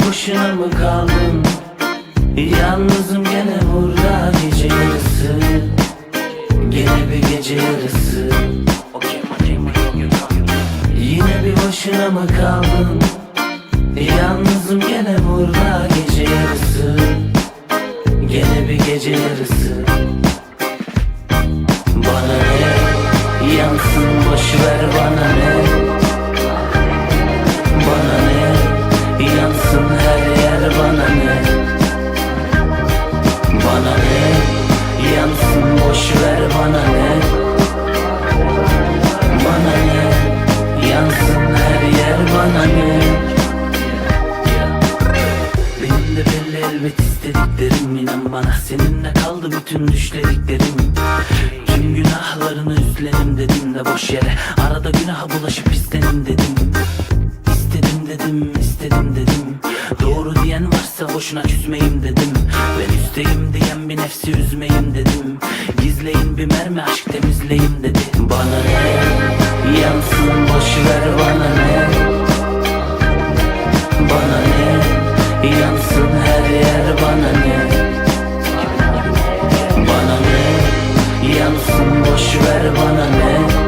başına mı kaldın? Yalnızım gene burada gece yarısı Gene bir gece yarısı Yine bir başına mı kaldın? Yalnızım gene burada gece yarısı Gene bir gece yarısı Bana ne? Yansın boşver bana ne? Bana ne? Bana ne? Yansın boşver bana ne? Bana ne? Yansın her yer bana ne? Benim de belli elbet istediklerim inan bana Seninle kaldı bütün düşlediklerim Tüm günahlarını üstlenim dedim de boş yere Arada günaha bulaşıp istenim dedim boşuna küsmeyim dedim. Ben üsteyim diyen bir nefsi üzmeyim dedim. Gizleyin bir mermi aşk temizleyim dedi. Bana ne? Yansın boşver bana ne? Bana ne? Yansın her yer bana ne? Bana ne? Yansın boşver bana ne?